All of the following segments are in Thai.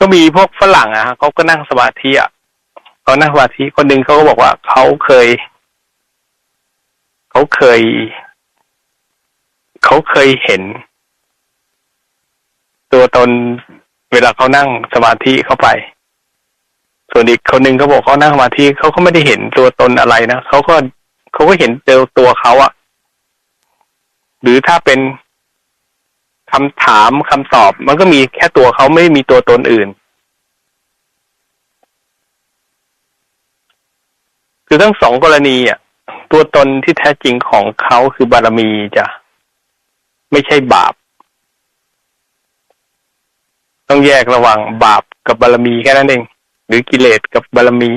ก็มีพวกฝรั่งอะฮะเขาก็นั่งสมาธิอะเขานั่งสมาธิคนหนึ่งเขาก็บอกว่าเขาเคยเขาเคยเขาเคยเห็น ตัวตนเวลาเขานั่งสมาธิเข้าไป ส่วนอีกคนหนึ่งเขาบอกเขานั่งสมาธิเขาก็ไม่ได้เห็นตัวตนอะไรนะเขาก็เขาก็เห็นเจอตัวเขาอะหรือถ้าเป็น คำถามคำตอบ มันก็มีแค่ตัวเขาไม่มีตัวตนอื่น คือทั้งสองกรณีอะ ตัวตนที่แท้จริงของเขาคือบารมีจ้ะไม่ใช่บาป ต้องแยกระหว่างบาปกับบารมีแค่นั้นเอง หรือกิเลสกับบารมี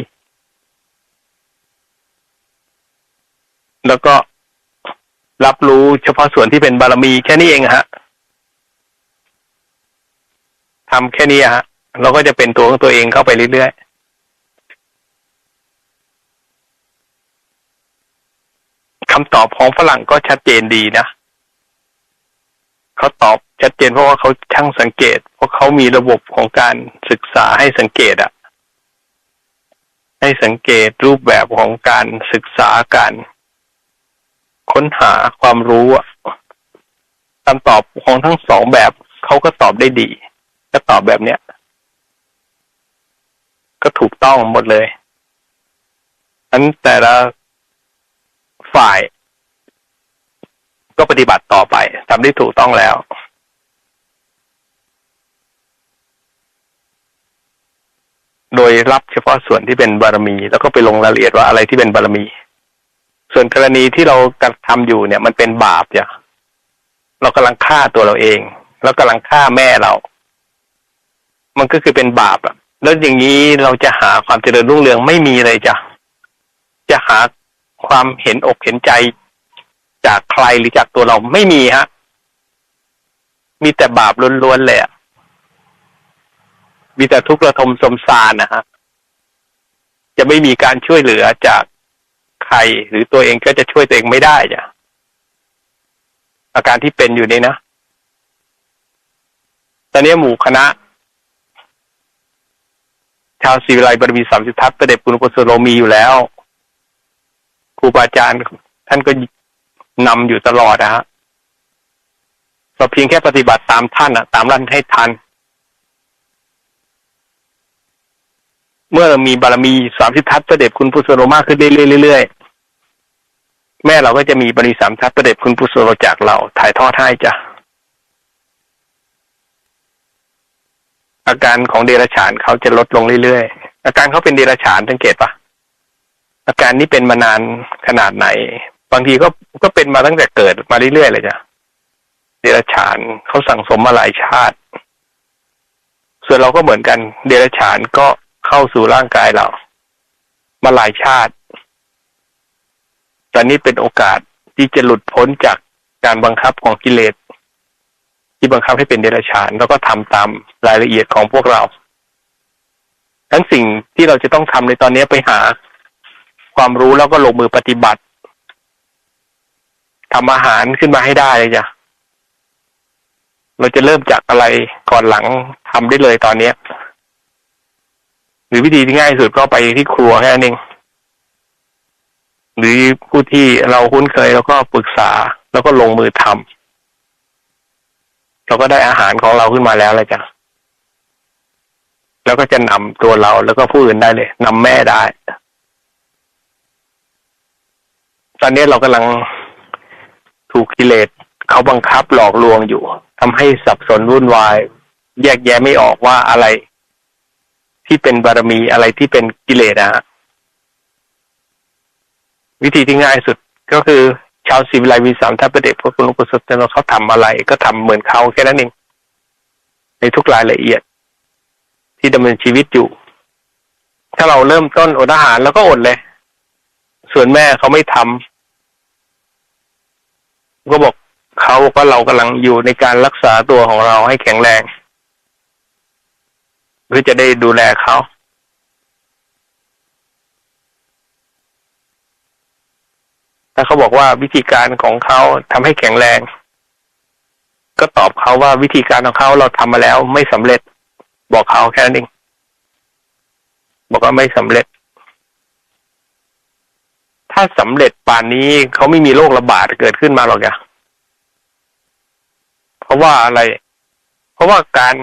แล้วก็รับรู้เฉพาะส่วนที่เป็นบารมีแค่นี้เองฮะ ทำแค่นี้ฮะเราก็จะเป็นตัวของตัวเองเข้าไปเรื่อยๆคำตอบของฝรั่งก็ชัดเจนดีนะเขาตอบชัดเจนเพราะว่าเขาช่างสังเกต เพราะเขามีระบบของการศึกษาให้สังเกตอะให้สังเกตรูปแบบของการศึกษาการค้นหาความรู้อะคำตอบของทั้งสองแบบเขาก็ตอบได้ดี ก็ตอบแบบเนี้ย ก็ถูกต้องหมดเลยอันแต่ละฝ่ายก็ปฏิบัติต่อไปทำได้ถูกต้องแล้ว โดยรับเฉพาะส่วนที่เป็นบารมี แล้วก็ไปลงรายละเอียดว่าอะไรที่เป็นบารมี ส่วนกรณีที่เรากระทำอยู่เนี่ย มันเป็นบาปจ้ะเรากำลังฆ่าตัวเราเอง แล้วกำลังฆ่าแม่เรา มันก็คือเป็นบาปอะแล้วอย่างนี้เราจะหาความเจริญรุ่งเรืองไม่มีเลยจ้ะจะหาความเห็นอกเห็นใจจากใครหรือจากตัวเราไม่มีฮะ มีแต่บาปล้วนๆเลยอะมีแต่ทุกข์ระทมสมสารนะฮะจะไม่มีการช่วยเหลือจากใครหรือตัวเองก็จะช่วยตัวเองไม่ได้จ้ะอาการที่เป็นอยู่นี่นะ ตอนนี้หมู่คณะ ชาวศิวิไลบารมีสามสิบทัศน์ประเด็จปุณกุศโลมีอยู่แล้วครูบาอาจารย์ท่านก็นำอยู่ตลอดนะฮะเราเพียงแค่ปฏิบัติตามท่านอะตามรันให้ทัน เมื่อมีบารมีสามสิบทัศน์ประเด็จคุณพุทธโลมากขึ้นเรื่อยๆแม่เราก็จะมีบารมีสามทัศน์ประเด็จคุณพุทธโลจากเรา ถ่ายทอดให้จ้ะ อาการของเดรัจฉานเขาจะลดลงเรื่อยๆ อาการเขาเป็นเดรัจฉานสังเกตปะอาการนี้เป็นมานานขนาดไหน บางทีก็ก็เป็นมาตั้งแต่เกิดมาเรื่อยๆเลยจ้ะเดรัจฉานเขาสั่งสมมาหลายชาติ ส่วนเราก็เหมือนกัน เดรัจฉานก็เข้าสู่ร่างกายเรา มาหลายชาติ ตอนนี้เป็นโอกาสที่จะหลุดพ้นจากการบังคับของกิเลส ที่บังคับให้เป็นเดรัจฉาน แล้วก็ทำตาม รายละเอียดของพวกเรา ทั้งสิ่งที่เราจะต้องทำในตอนนี้ไปหาความรู้แล้วก็ลงมือปฏิบัติทำอาหารขึ้นมาให้ได้เลยจ้ะเราจะเริ่มจากอะไรก่อนหลังทำได้เลยตอนนี้หรือวิธีที่ง่ายสุดก็ไปที่ครัวแค่นั้นเองหรือผู้ที่เราคุ้นเคยแล้วก็ปรึกษาแล้วก็ลงมือทำเราก็ได้อาหารของเราขึ้นมาแล้วเลยจ้ะ แล้วก็จะนำตัวเราแล้วก็ผู้อื่นได้เลยนำแม่ได้ ตอนนี้เรากำลังถูกกิเลสเขาบังคับหลอกลวงอยู่ทำให้สับสนวุ่นวาย แยกแยะไม่ออกว่าอะไร ที่เป็นบารมีอะไรที่เป็นกิเลสนะฮะวิธีที่ง่ายสุดก็คือ ชาวศิวิไลวีสามทัพประเดชพระคุณลวงปู่สุตเนเขาทำอะไร ก็ทำเหมือนเขาแค่นั้นเองในทุกรายละเอียด ที่ดำเนินชีวิตอยู่ ถ้าเราเริ่มต้นอดอาหารแล้วก็อดเลย ส่วนแม่เขาไม่ทำก็บอกเขาบอกว่าเรากำลังอยู่ในการรักษาตัวของเราให้แข็งแรงเพื่อจะได้ดูแลเขาถ้าเขาบอกว่าวิธีการของเขาทำให้แข็งแรง ก็ตอบเขาว่าวิธีการของเขาเราทำมาแล้วไม่สำเร็จ บอกเขาแค่นั้นเองบอกว่าไม่สำเร็จ ถ้าสำเร็จป่านนี้เขาไม่มีโรคระบาดเกิดขึ้นมาหรอกอะเพราะว่าอะไร เพราะว่าการ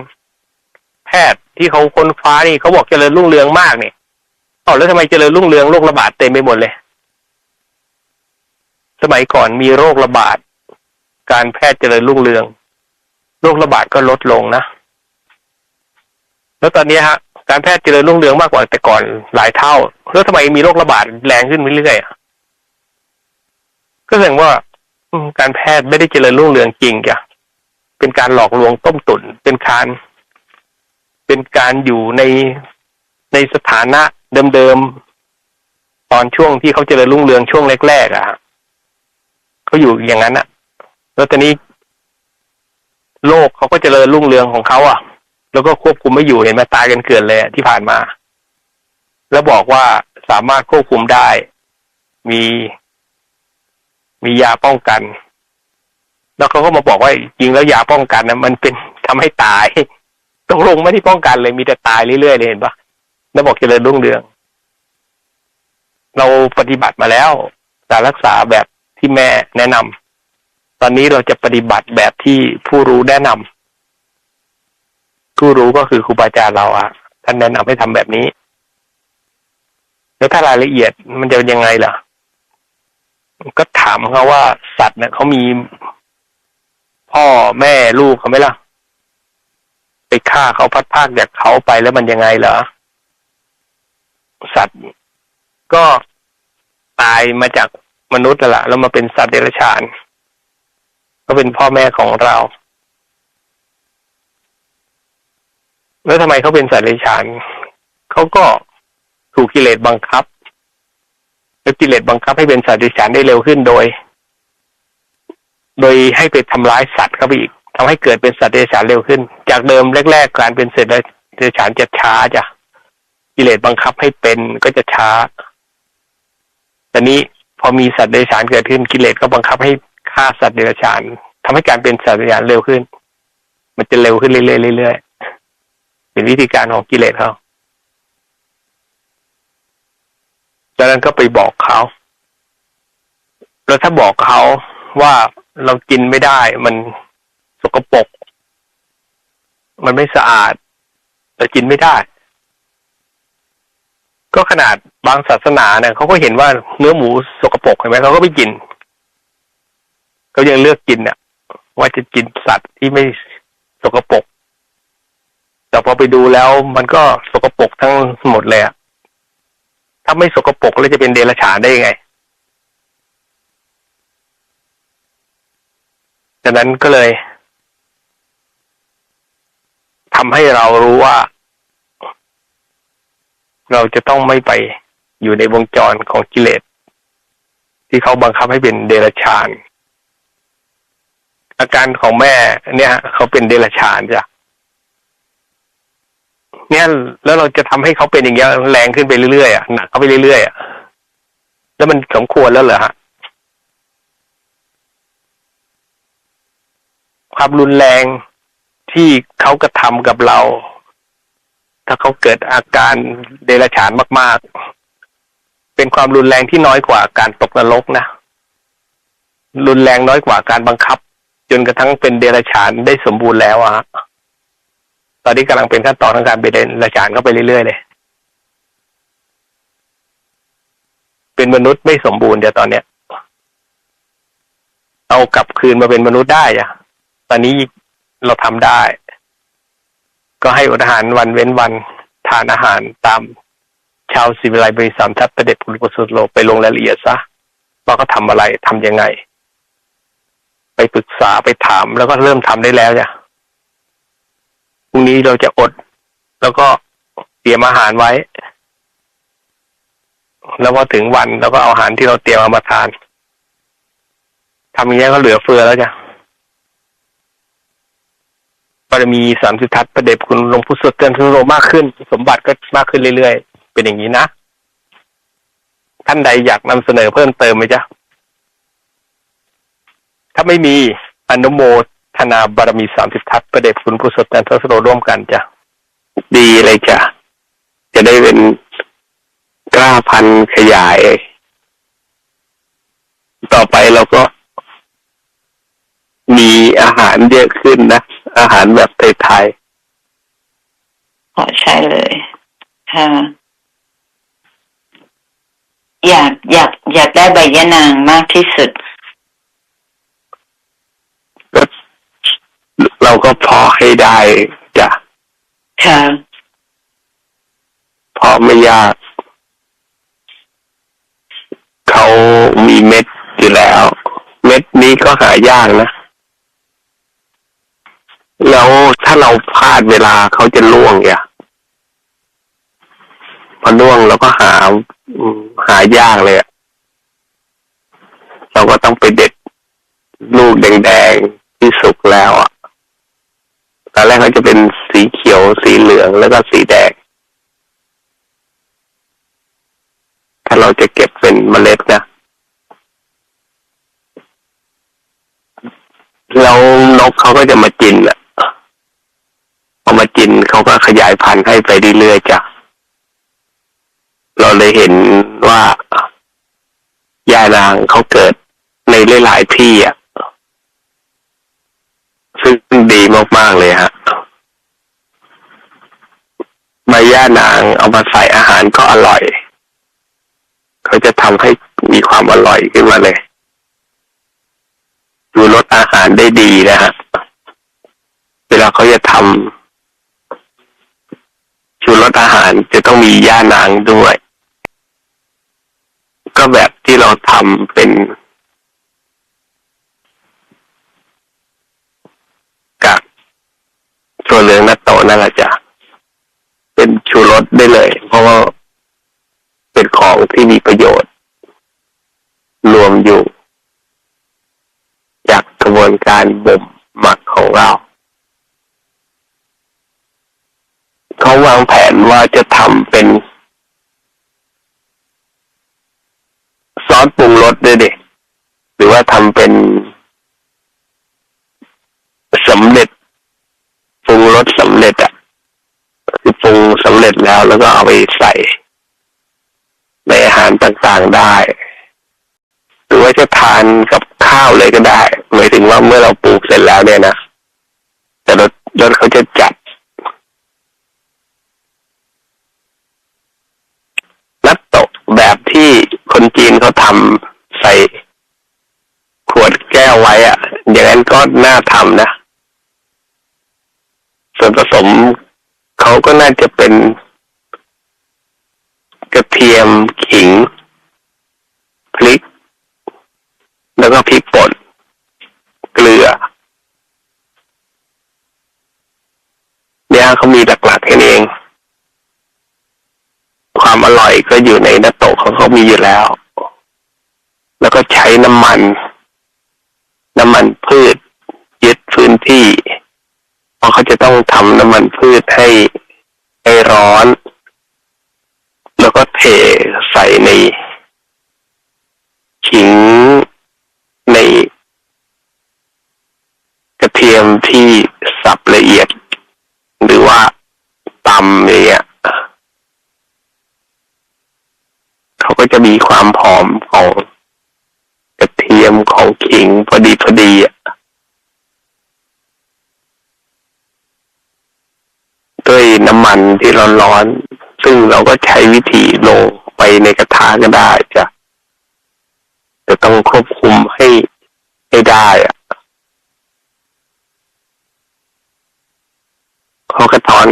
แพทย์ที่เขาค้นคว้านี่เขาบอกเจริญรุ่งเรืองมากเนี่ยเอแล้วทำไมเจริญรุ่งเรืองโรคระบาดเต็มไปหมดเลย สมัยก่อนมีโรคระบาด การแพทย์เจริญรุ่งเรือง โรคระบาดก็ลดลงนะ แล้วตอนนี้ฮะการแพทย์เจริญรุ่งเรืองมากกว่าแต่ก่อนหลายเท่าแล้วทำไมมีโรคระบาดแรงขึ้นเรื่อยๆก็แสดงว่าการแพทย์ไม่ได้เจริญรุ่งเรืองจริงจ้ะเป็นการหลอกลวงต้มตุนเป็นการเป็นการอยู่ในในสถานะเดิมๆตอนช่วงที่เขาเจริญรุ่งเรืองช่วงแรกๆอะฮะเขาอยู่อย่างนั้นอะแล้วตอนนี้โลกเขาก็เจริญรุ่งเรืองของเขาอะ แล้วก็ควบคุมไม่อยู่เห็นไหมาตายกันเกลื่อนเลยที่ผ่านมา แล้วบอกว่าสามารถควบคุมได้ มี มียาป้องกัน แล้วเขาก็มาบอกว่าจริงแล้วยาป้องกันนะมันเป็นทำให้ตายตกลงไม่ได้ป้องกันเลยมีแต่ตายเรื่อยๆเลยเห็นปะแล้วบอกเจริญรุ่งเรือง เราปฏิบัติมาแล้วการรักษาแบบที่แม่แนะนำตอนนี้เราจะปฏิบัติแบบที่ผู้รู้แนะนำ ผู้รู้ก็คือครูบาอาจารย์เราอะท่านแนะนำให้ทำแบบนี้ แล้วถ้ารายละเอียดมันจะเป็นยังไงล่ะ ก็ถามเขาว่าสัตว์เนี่ยเขามีพ่อแม่ลูกเขาไหมล่ะ ไปฆ่าเขาพัดพากจากเขาไปแล้วมันยังไงเหรอสัตว์ก็ตายมาจากมนุษย์ละแล้วมาเป็นสัตว์เดรัจฉาน ก็เป็นพ่อแม่ของเรา แล้วทำไมเขาเป็นสัตว์เดรัจฉานเขาก็ถูกกิเลสบังคับ แล้วกิเลสบังคับให้เป็นสัตว์เดรัจฉานได้เร็วขึ้นโดย โดยให้ไปทำร้ายสัตว์เข้าไปอีกทำให้เกิดเป็นสัตว์เดรัจฉานเร็วขึ้น จากเดิมแรก ๆ การเป็นสัตว์เดรัจฉานจะช้าจ้ะกิเลสบังคับให้เป็นก็จะช้าแต่นี้พอมีสัตว์เดรัจฉานเกิดขึ้นกิเลสก็บังคับให้ฆ่าสัตว์เดรัจฉานทำให้การเป็นสัตว์เดรัจฉานเร็วขึ้น มันจะเร็วขึ้นเรื่อยๆ เป็นวิธีการของกิเลสเขาจากนั้นก็ไปบอกเขา แล้วถ้าบอกเขาว่าเรากินไม่ได้ มันสกปรก มันไม่สะอาดเรากินไม่ได้ ก็ขนาดบางศาสนาเนี่ยเขาก็เห็นว่าเนื้อหมูสกปรกเห็นไหมเขาก็ไม่กินเขายังเลือกกินเนี่ยว่าจะกินสัตว์ที่ไม่สกปรก แต่พอไปดูแล้วมันก็สกปรกทั้งหมดเลยอะถ้าไม่สกปรกแล้วจะเป็นเดรัจฉานได้ยังไงดังนั้นก็เลยทำให้เรารู้ว่า เราจะต้องไม่ไปอยู่ในวงจรของกิเลสที่เขาบังคับให้เป็นเดรัจฉาน อาการของแม่เนี่ยเขาเป็นเดรัจฉานจ้ะ เนี่ยแล้วเราจะทำให้เขาเป็นอย่างเงี้ยแรงขึ้นไปเรื่อยๆอะหนักเข้าไปเรื่อยๆอะแล้วมันสมควรแล้วเหรอฮะความรุนแรงที่เขากระทำกับเรา ถ้าเขาเกิดอาการเดรัจฉานมาก ๆ เป็นความรุนแรงที่น้อยกว่าการตกนรกนะรุนแรงน้อยกว่าการบังคับ จนกระทั่งเป็นเดรัจฉานได้สมบูรณ์แล้วอะ อนนี้กำลังเป็นขั้นตอนของการเป็นเดรัจฉานเข้าไปเรื่อยๆเลย เป็นมนุษย์ไม่สมบูรณ์เดี๋ยวตอนเนี้ย เอากลับคืนมาเป็นมนุษย์ได้อะตอนนี้เราทำได้ ก็ให้อดอาหารวันเว้นวันทานอาหารตามชาวสิวิไลบริสามทัพประเด็จปุริปสุโลไปลงรายละเอียดซะว่าเขาทำอะไรทำยังไง ไปปรึกษาไปถามแล้วก็เริ่มทำได้แล้วจ้ะ พรุ่งนี้เราจะอด แล้วก็เตรียมอาหารไว้ แล้วพอถึงวันแล้วก็เอาอาหารที่เราเตรียมเอามาทานทำอย่างนี้ก็เหลือเฟือแล้วจ้ะบารมีสามสิบทัศน์ประเดชคุณลงพุทธสดเตือนทุโรมากขึ้น สมบัติก็มากขึ้นเรื่อยๆ เป็นอย่างนี้นะ ท่านใดอยากนำเสนอเพิ่มเติมไหมจ๊ะ ถ้าไม่มีอนุโมท นาบารมีสามสิบทัศน์ประเดชคุณพุทธสดเตือนทุโรร่วมกันจ้ะดีเลยจ้ะจะได้เป็นกล้าพันธุ์ขยาย ต่อไปเราก็ มีอาหารเยอะขึ้นนะ อาหารแบบไทยขอใช่เลยค่ะอยากอยากอยากได้ใบยะนางมากที่สุด ๆก็ เราก็พอให้ได้จ้ะค่ะพอไม่ยาก เขามีเม็ดอยู่แล้ว เม็ดนี้ก็หายากนะ แล้วถ้าเราพลาดเวลาเขาจะล่วงอย่าพอล่วงเราก็หาอืมหายากเลยอะเราก็ต้องไปเด็ดลูกแดงๆที่สุกแล้วอะ แรกเขาจะเป็นสีเขียว สีเหลืองแล้วก็สีแดง ถ้าเราจะเก็บเป็นเมล็ดนะแล้วนกเขาก็จะมากินอะพอมากินเขาก็ขยายพันธุ์ให้ไปเรื่อยๆจ้ะเราเลยเห็นว่ายานางเขาเกิดในหลายๆที่อะ ซึ่งดีมาก ๆ เลยฮะใบย่านางเอามาใส่อาหารก็อร่อย เขาจะทำให้มีความอร่อยขึ้นมาเลย ดูรสอาหารได้ดีนะฮะ เวลาเขาจะทำชูรสอาหารจะต้องมีย่านางด้วย ก็แบบที่เราทำเป็นกาก ตัวเหลืองนัตโตนั่นแหละจ้ะเป็นชูรสได้เลย เพราะว่าเป็นของที่มีประโยชน์ รวมอยู่ จากกระบวนการบ่มหมักของเราเขาวางแผนว่าจะทำเป็นซอสปรุงรสด้วยด็หรือว่าทำเป็นสำเร็จ สสำเร็จอะคือปรุงสำเร็จแล้วแล้วก็เอาไปใส่ ในอาหารต่างๆได้ หรือว่าจะทานกับข้าวเลยก็ได้หมายถึงว่าเมื่อเราปลูกเสร็จแล้วเนี่ยนะแต่รสรสเขาจะจัดนัตโตะแบบที่คนจีนเขาทำใส่ขวดแก้วไว้อะอย่างนั้นก็น่าทำนะ ส่วนผสมเขาก็น่าจะเป็นกระเทียมขิง พริก แล้วก็พริกป่นเกลือเนี่ยเขามีหลักๆแค่นี้เอง ความอร่อยก็อยู่ในนัตโตะของเขามีอยู่แล้ว แล้วก็ใช้น้ำมัน น้ำมันพืช ยึดพื้นที่ เพราะเขาจะต้องทำน้ำมันพืชให้ให้ร้อน แล้วก็เทใส่ในขิงในกระเทียมที่สับละเอียด หรือว่าตำอย่างเงี้ยเขาก็จะมีความหอมของกระเทียมของขิงพอดีพอดีอะด้วยน้ำมัน ที่ร้อนๆซึ่งเราก็ใช้วิธีลงไปในกระทะก็ได้จ้ะจะต้องควบคุมให้ให้ได้อะเพราะกระทอน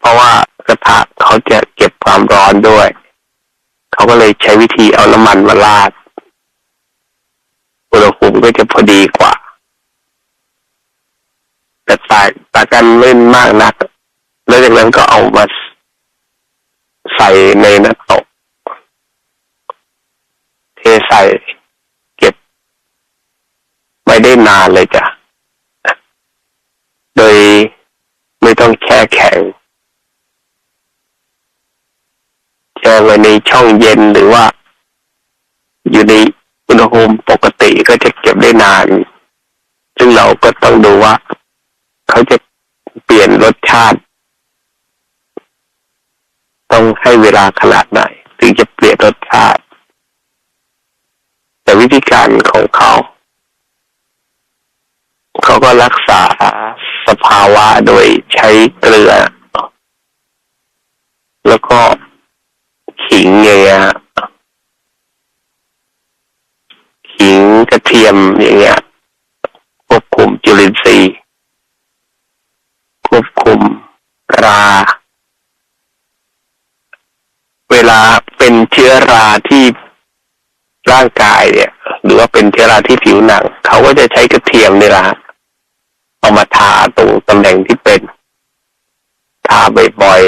เพราะว่ากระทะเขาจะเก็บความร้อนด้วย เขาก็เลยใช้วิธีเอาน้ำมันมาราดอุณหภูมิก็จะพอดีกว่า แต่ตากตากกันไม่มากนัก แล้วจากนั้นก็เอามาใส่ในน้ำตกเทใส่เก็บไว้ได้นานเลยจ้ะ โดยไม่ต้องแช่แข็งแช่ไว้ในช่องเย็นหรือว่า อยู่ในอุณหภูมิปกติก็จะเก็บได้นาน ซึ่งเราก็ต้องดูว่า เขาจะเปลี่ยนรสชาติ ต้องให้เวลาขนาดไหน ถึงจะเปลี่ยนรสชาติ แต่วิธีการของเขา เขาก็รักษาสภาวะโดยใช้เกลือ แล้วก็ขิงอย่างเงี้ยขิงกระเทียมอย่างเงี้ยควบคุมจุลินทรีย์ ควบคุมรา เว ลาเป็นเชื้อราที่ร่างกายเนี่ย หรือว่าเป็นเชื้อราที่ผิวหนัง เขาก็จะใช้กระเทียมนี่แหละฮะเอามาทาตรงตำแหน่งที่เป็นทาบ่อย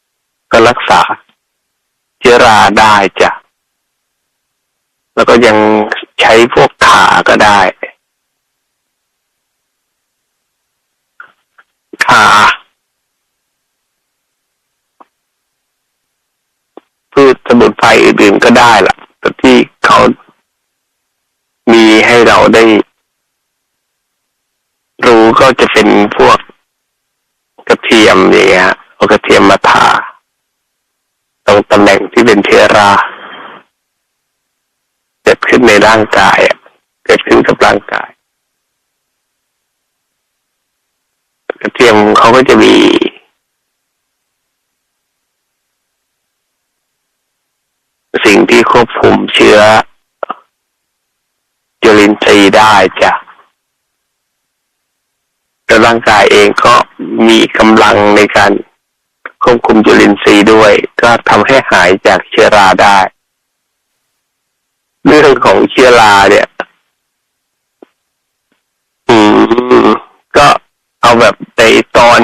ๆก็รักษา เชื้อราได้จ้ะแล้วก็ยังใช้พวกขาก็ได้ ขา พืชสมุนไพรอื่นๆก็ได้ล่ะ แต่ที่เขามีให้เราได้ รู้ก็จะเป็นพวกกระเทียมอย่างเงี้ยฮะเอากระเทียมมาทาตรงตำแหน่งที่เป็นเชื้อรา เกิดขึ้นในร่างกายเกิดขึ้นกับร่างกาย กระเทียมเขาก็จะมี สิ่งที่ควบคุมเชื้อจุลินทรีย์ได้จ้ะแต่ร่างกายเองก็มีกำลังในการควบคุมจุลินทรีย์ด้วย ก็ทำให้หายจากเชื้อราได้ เรื่องของเชื้อราเนี่ย อืม ก็เอาแบบในตอน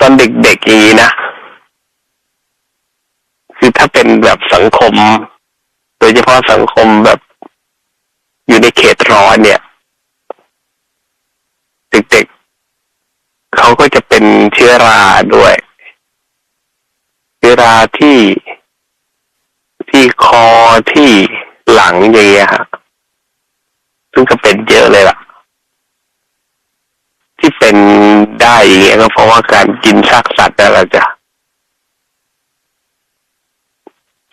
ตอนเด็กๆอย่างนี้นะ เป็นแบบสังคม โดยเฉพาะสังคมแบบอยู่ในเขตร้อนเนี่ย เด็กๆเขาก็จะเป็นเชื้อราด้วย เชื้อราที่ที่คอที่หลังอย่างเงี้ยฮะซึ่งก็เป็นเยอะเลยล่ะ ที่เป็นได้อย่างเงี้ยก็เพราะว่าการกินซากสัตว์นั่นแหละจ้ะ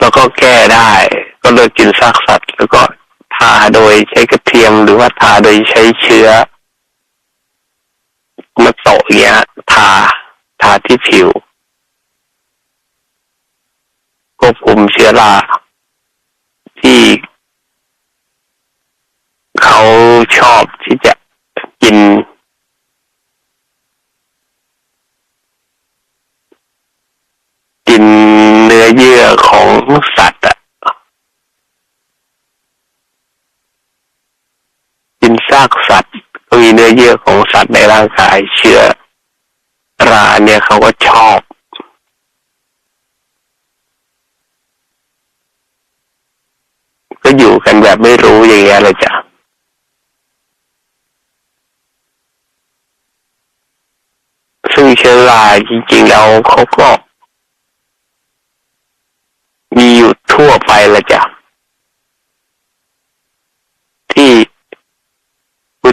แล้วก็แก้ได้ ก็เลิกกินซากสัตว์ แล้วก็ทาโดยใช้กระเทียมหรือว่าทาโดยใช้เชื้อมาโตะเงี้ย ทาทาที่ผิวควบคุมเชื้อราที่เขาชอบที่จะกิน กินเนื้อเยื่อของสัตว์อะกินซากสัตว์ ก็มีเนื้อเยื่อของสัตว์ใน ร่างกายเชื้อราเนี่ยเขาก็ชอบ ก็อยู่กันแบบไม่รู้อย่างเงี้ยเลยจ้ะซึ่งเชื้อราจริงๆแล้วเขาก็ มีอยู่ทั่วไปละจ้ะที่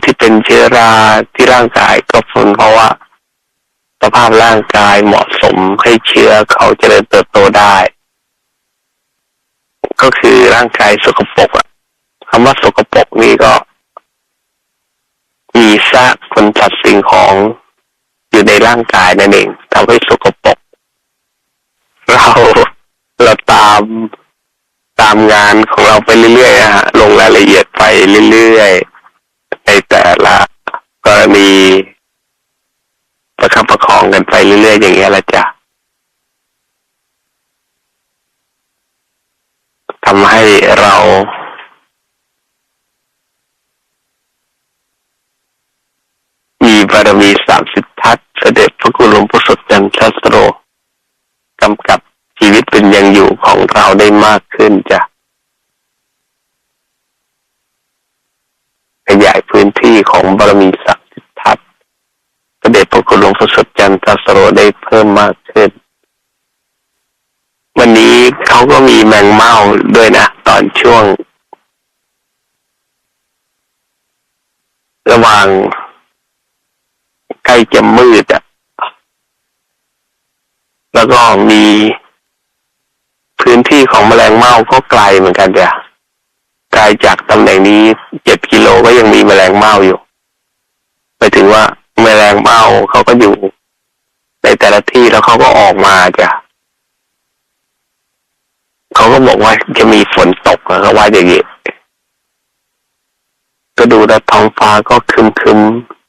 ที่เป็นเชื้อราที่ร่างกายก็ผลเพราะว่าสภาพร่างกายเหมาะสมให้เชื้อเขาเจริญเติบโตได้ ก็คือร่างกายสกปรกอะคำว่าสกปรกนี่ก็ มีซากคนสัตว์สิ่งของอยู่ในร่างกายนั่นเองทำให้สกปรกเราเราตามตามงานของเราไปเรื่อยๆนะฮะลงรายละเอียดไปเรื่อยๆ แต่ละกรณีประคับประคองกันไปเรื่อยๆอย่างเงี้ยละจ้ะทำให้เรามีบารมีสามสิบทัศเสด็จพระกุลหลวงปู่สดจันทรสโรกำกับชีวิตเป็นยังอยู่ของเราได้มากขึ้นจ้ะขยายพื้นที่ของบารมีสามสิบทัศน์เด็จพระคุณหลวงปู่สดจันทรสโรได้เพิ่มมากขึ้น วันนี้เขาก็มีแมงเม่าด้วยนะ ตอนช่วง ระหว่างใกล้จะมืดอะแล้วก็มีพื้นที่ของแมลงเม่าก็ไกลเหมือนกันจ้ะ ไกลจากตำแหน่งนี้เจ็ดกิโลก็ยังมีแมลงเม่าอยู่หมายถึงว่าแมลงเม่าเขาก็อยู่ในแต่ละที่แล้วเขาก็ออกมาจ้ะเขาก็บอกว่าจะมีฝนตกเขาว่าอย่างนี้ก็ดูแล้วท้องฟ้าก็คึมคึมๆ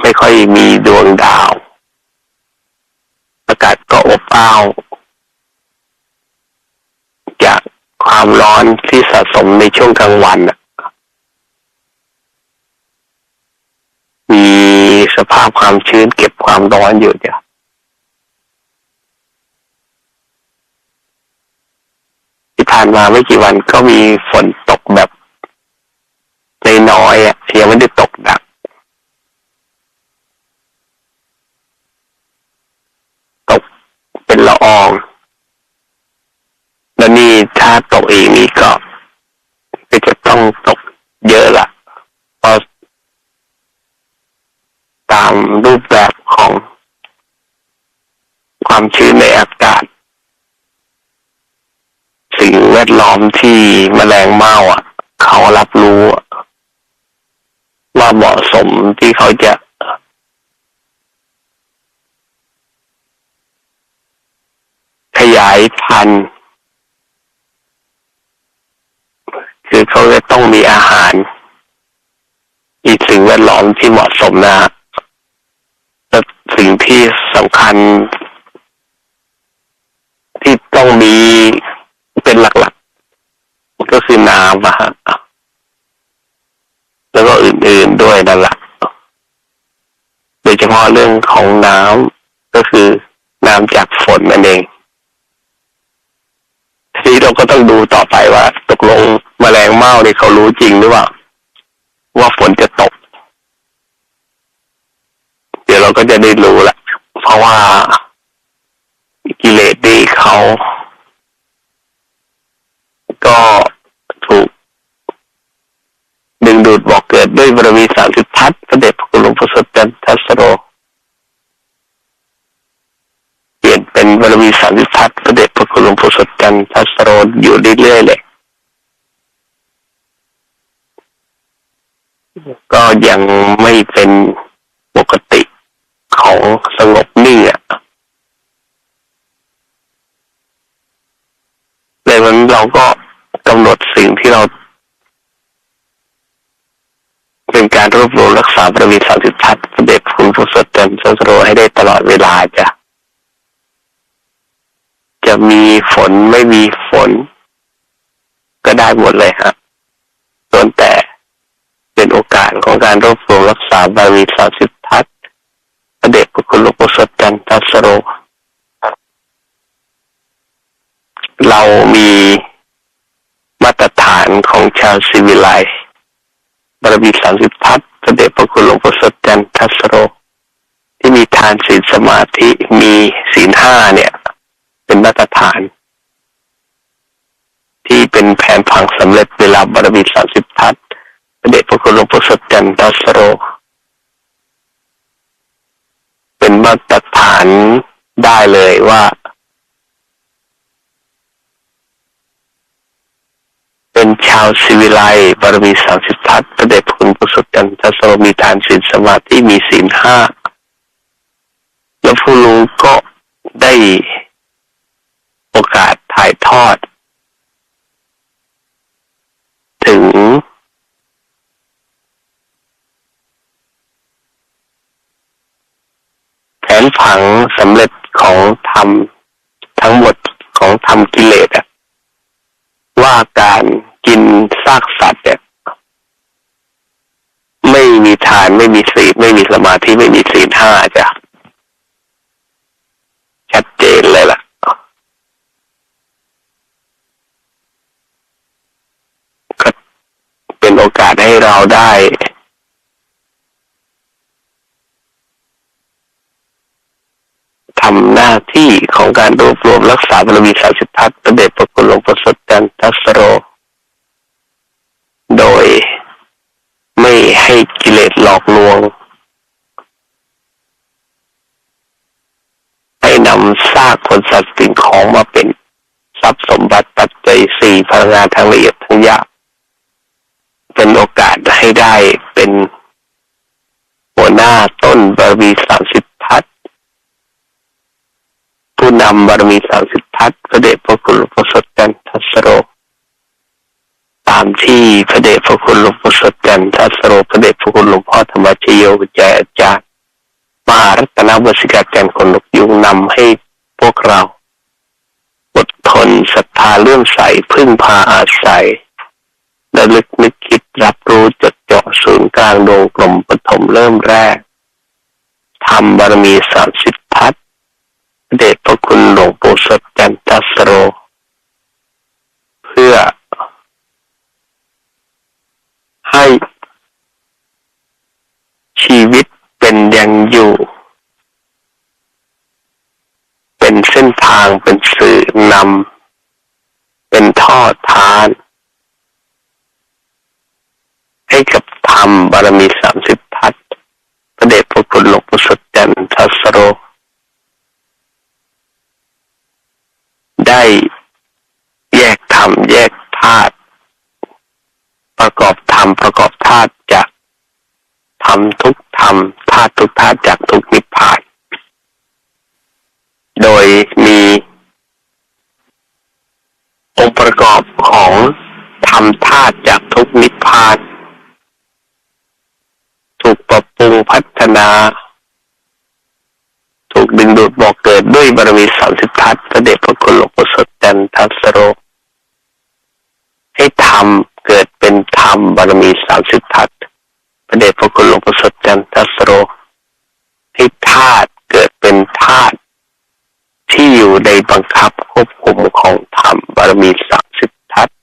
ไม่ค่อยมีดวงดาว อากาศก็อบอ้าว จาก ความร้อนที่สะสมในช่วงกลางวันมีสภาพความชื้นเก็บความร้อนอยู่จ้ะที่ผ่านมาไม่กี่วันก็มีฝนตกแบบน้อยๆอะยังไม่ได้ตกหนัก ตกเป็นละออง แล้วนี่ถ้าตกอีกนี่ก็ก็จะต้องตกเยอะละเพราะตามรูปแบบของ ความชื้นในอากาศ สิ่ งแวดล้อมที่แมลงเม่าอะ เขารับรู้ ว่าเหมาะสมที่เขาจะขยายพันธุ์ คือเขาจะต้องมีอาหาร อีกสิ่งแวดล้อมที่เหมาะสมนะและสิ่งที่สำคัญ ที่ต้องมี คือน้ำอะฮะแล้วก็อื่นๆด้วยนั่นแหละโดยเฉพาะเรื่องของน้ำก็คือน้ำจากฝนนั่นเอง ทีนี้เราก็ต้องดูต่อไปว่า ตกลงแมลงเม่าเนี่ยเขารู้จริงหรือเปล่าว่าฝนจะตก เดี๋ยวเราก็จะได้รู้แหละเพราะว่ากิเลสนี่เขา ก็ถูก ดึงดูดบอกเกิ ด้วยบารมีสามสิบทัศน์พระเดชพระคุณหลวงพ่อสดจันทัสโรเปลี่ยนเป็นบารมีสามสิบทัศน์พระเดชพระคุณหลวงพ่อสดจันทัสโรอยู่เรื่อยๆเลยก็ยังไม่เป็นปกติของสงบนิ่งอะเลยมันเราก็กำหนดสิ่งที่เรา เป็นการรวบรวมรักษาบารมีสามสิบทัศน์พระเดชคุณผู้สดจันทร์โรให้ได้ตลอดเวลาจ้ะจะมีฝนไม่มีฝน ก็ได้หมดเลยฮะส่วนแต่เป็นโอกาสของการรวบรวมรักษาบารมีสามสิบทัศน์พระเดชพระคุณหลวงปู่สดจันทสโร เรามีมาตรฐานของชาวศิวิไลย์ บารมีสามสิบทัศน์พระเดชพระคุณหลวงปู่สดจันทัสโร ที่มีทานศีลสมาธิมีศีลห้าเนี่ย เป็นมาตรฐาน ที่เป็นแผนผังสำเร็จเวลาบารมีสามสิบทัศน์พระเดชพระคุณหลวงปู่สดจันทัสโร เป็นมาตรฐานได้เลยว่า เป็นชาวศิวิไลบารมีสามสิบทัศน์พระเดชพระคุณพุทธจันทสโรมีทานศีลสมาธิมีศีลห้าแล้วผู้รู้ก็ได้โอกาสถ่ายทอด ถึง แผนผังสำเร็จของธรรม ทั้งหมดของธรรมกิเลสอะว่าการ กินซากสัตว์เนี่ยไม่มีทานไม่มีศีลไม่มีสมาธิไม่มีศีลห้าจ้ะชัดเจนเลยล่ะ ก็เป็นโอกาสให้เราได้ทำหน้าที่ของการรวบรวมรักษาบารมีสามสิบทัศน์เดชพระคุณหลวงพ่อสดจันทัสโร โดยไม่ ให้กิเลสหลอกลวง ให้นำซากคนสัตว์สิ่งของมาเป็น ทรัพย์สมบัติปัจจัยสี่พลังงานทางละเอียดทั้งหยาบเป็นโอกาสให้ได้เป็นหัวหน้าต้นบารมีสามสิบทัศผู้นำบารมีสามสิบทัศน์พระเดชพระคุลพ่อสดจันทัสโร ตามที่พระเดชพระคุณหลวงพ่อสดจันทัสโรพระเดชพระคุณหลวงพ่อธรรมชโยวิจัยอาจารย์มหารัตนวสิกาจันทร์คนนกยุงนำให้พวกเราอดทนศรัทธาเลื่อมใสพึ่งพาอาศัยระลึกนึกคิดรับรู้จดจ่อศูนย์กลางดวงกลมปฐมเริ่มแรกทำบารมีสามสิบทัศน์พระเดชพระคุณหลวงปู่สดจันทัสโร เพื่อ ให้ชีวิตเป็นยังอยู่ เป็นเส้นทางเป็นสื่อนำเป็นท่อทาน ให้กับธรรมบารมีสามสิบทัศพระเดชพระคุณหลวงปู่สดจันทัสโร ได้แยกธรรมแยกธาตุประกอบธรรมประกอบธาตุจากธรรมทุกธรรมธาตุทุกธาตุจากทุกนิพพาน มีองค์ประกอบของธรรมธาตุจากทุกนิพพานถูกปรับปรุงพัฒนา ถูกดึงดูดบอกเกิดด้วยบารมีสามสิบทัศพระเดชพระคุณหลวงปู่สดจันทัสโร ให้ธรรมเกิดเป็นธรรมบารมีสามสิบทัศพระเดชพระคุณหลวงพ่สดจันทัสโรให้ธาตุเกิดเป็นธาตุที่อยู่ในบังคับควบคุมของธรรมบารมีสามสิบทัศน์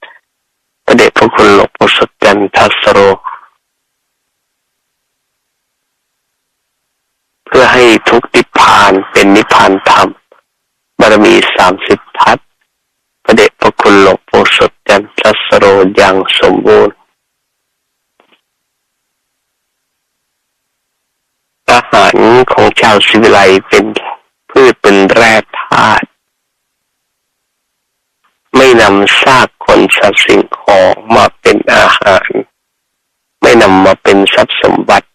พระเดชพระคุณหลวงพ่อสดจันทัสโร เพื่อให้ทุกนิพพานเป็นนิพพานธรรมบามสามสิบทัศพระเดชพระคุณหลวงปู่สดจันทรสโรอย่างสมบูรณ์อาหารของชาวศิวิไลเป็นพืชเป็นแร่ธาตุไม่นำซากคนสัตว์สิ่งของมาเป็นอาหาร ไม่นำมาเป็นทรัพย์สมบัติ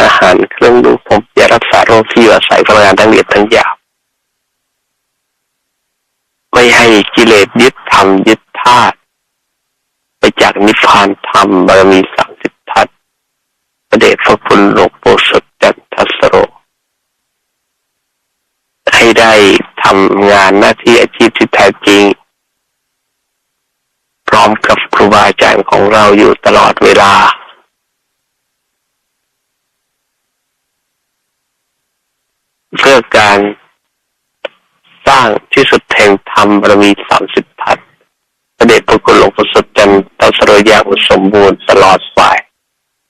อาหารเครื่องดูผมยารักษาโรคที่อยู่อาศัยพลังงานทั้งเอียาบ ไม่ให้กิเล สยึดธรยึดธาตุไปจากนิพพานธรรมบารมีสามสิบทัศน์ประเดชพระคุณหลวงปู่สดจันทสโร ให้ได้ทำงานหน้าที่อาชีพที่แท้จริง พร้อมกับครูบาอาจารย์ของเราอยู่ตลอดเวลาเพื่อการสร้างที่สุดแห่งธรรมบารมีสามสิบทัศ พระเดชพระคุณหลวงพ่อสดจันทร์ตัสรยาอุสมบูรณ์ตลอดฝ่าย